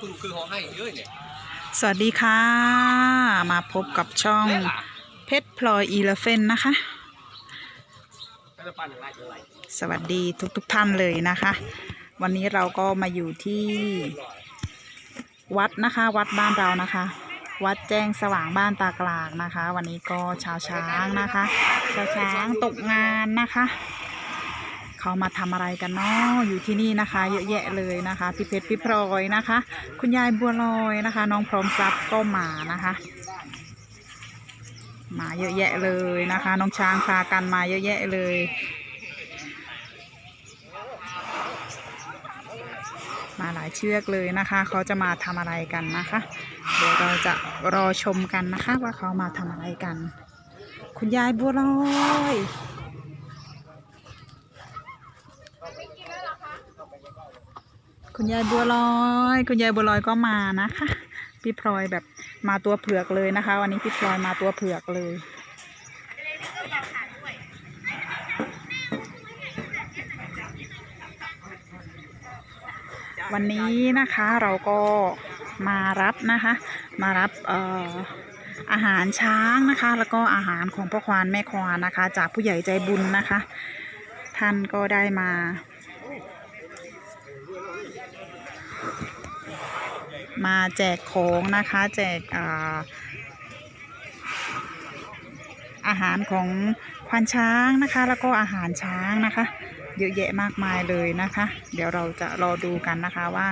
คือคือเขาให้เยอะเนี่ยสวัสดีค่ะ มาพบกับช่องเพชรพลอยอีเลฟเฟนนะคะ สวัสดีทุกทุกท่านเลยนะคะ วันนี้เราก็มาอยู่ที่ วัดนะคะ วัดบ้านเรานะคะ วัดแจ้งสว่างบ้านตากลางนะคะ วันนี้ก็ชาวช้างนะคะ ชาวช้างตกงานนะคะ เขามาทำอะไรกันเนาะอยู่ที่นี่นะคะ เยอะแยะเลยนะคะพี่เพชรพี่พลอยนะคะ คุณยายบัวลอยนะคะ น้องพร้อมทรัพย์ก็มานะคะ มาเยอะแยะเลยนะคะ น้องช้างพากันมาเยอะแยะเลยมาหลายเชือกเลยนะคะ เขาจะมาทำอะไรกันนะคะ เดี๋ยวเราจะรอชมกันนะคะว่าเขามาทำอะไรกัน คุณยายบัวลอย คุณยายบัวลอย คุณยายบัวลอยก็มานะคะ พี่พลอยแบบมาตัวเผือกเลยนะคะ วันนี้พี่พลอยมาตัวเผือกเลย วันนี้นะคะเราก็มารับนะคะ มารับเอ่ออาหารช้างนะคะ แล้วก็อาหารของพ่อควานแม่ควานนะคะ จากผู้ใหญ่ใจบุญนะคะ ท่านก็ได้มา มาแจกของนะคะแจกอาอาหารของควานช้างนะคะ แล้วก็อาหารช้างนะคะ เยอะแยะมากมายเลยนะคะ เดี๋ยวเราจะรอดูกันนะคะว่า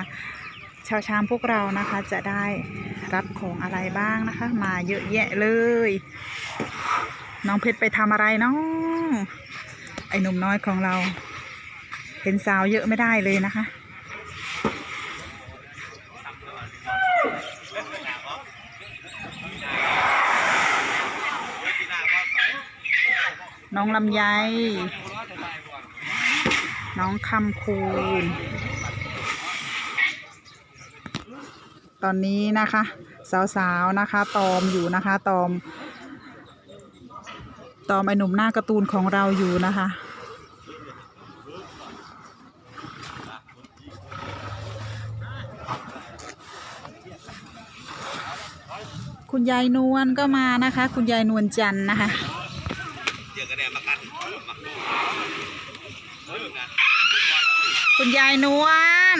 ชาวช้างพวกเรานะคะจะได้รับของอะไรบ้างนะคะ มาเยอะแยะเลย น้องเพชรไปทำอะไรเนาะไอ้หนุ่มน้อยของเรา เห็นสาวเยอะไม่ได้เลยนะคะ น้องลำไย น้องคำคูณ ตอนนี้นะคะ สาวๆนะคะตอมอยู่นะคะตอม ตอมไอหนุ่มหน้าการ์ตูนของเราอยู่นะคะคุณยายนวลก็มานะคะ คุณยายนวลจันนะคะ เดี๋ยวกระเด็นมากันมาเออนะ คุณยายนวล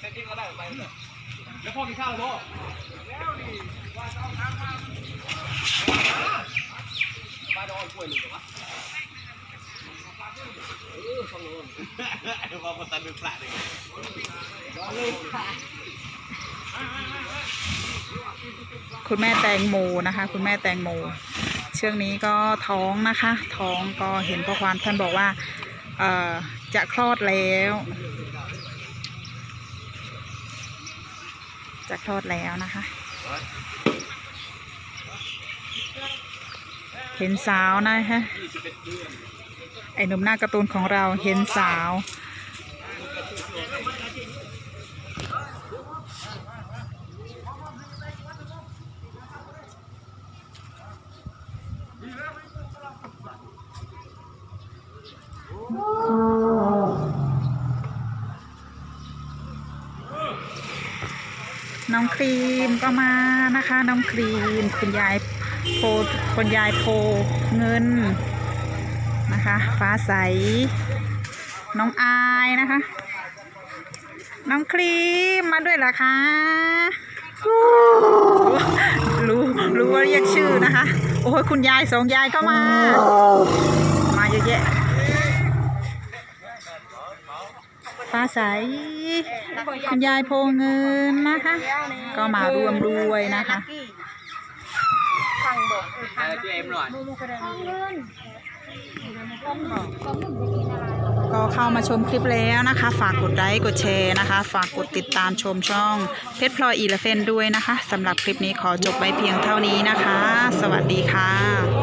เซตติ้งก็ได้ไปเลย แล้วพ่อกินข้าวแล้วพ่อแล้วนี่ว่าจะเอาทางมาบ้านน้อยกล้วยหนึ่งเหรอวะเออฟังโน้นว่าพอตันเป็นพระเลยคุณแม่แตงโมนะคะ คุณแม่แตงโม เชือกนี้ก็ท้องนะคะ ท้องก็เห็นพ่อควานท่านบอกว่าเออจะคลอดแล้ว จะคลอดแล้วนะคะ เห็นสาวนะคะไอ้หนุ่มหน้าการ์ตูนของเราเห็นสาว น้องครีมก็มานะคะ น้องครีม คุณยายโพคุณยายโพเงินนะคะ ฟ้าใส น้องอายนะคะ น้องครีมมาด้วยเหรอคะรู้รู้ว่าเรียกชื่อนะคะ โอ้ยคุณยายสองยายก็มา มาเยอะแยะ ฟ้าใส คุณยายโพเงินนะคะ ก็มาร่วมด้วยนะคะฟังบอกเออฟังเจ๊เอ็มหน่อยมูมูกระเด็นเงินก้มบอกก้มหนุ่มจะกินอะไรก็เข้ามาชมคลิปแล้วนะคะ ฝากกดไลค์กดแชร์นะคะ ฝากกดติดตามชมช่องเพชรพลอยอีเลเฟนด้วยนะคะสำหรับคลิปนี้ขอจบไว้เพียงเท่านี้นะคะ สวัสดีค่ะ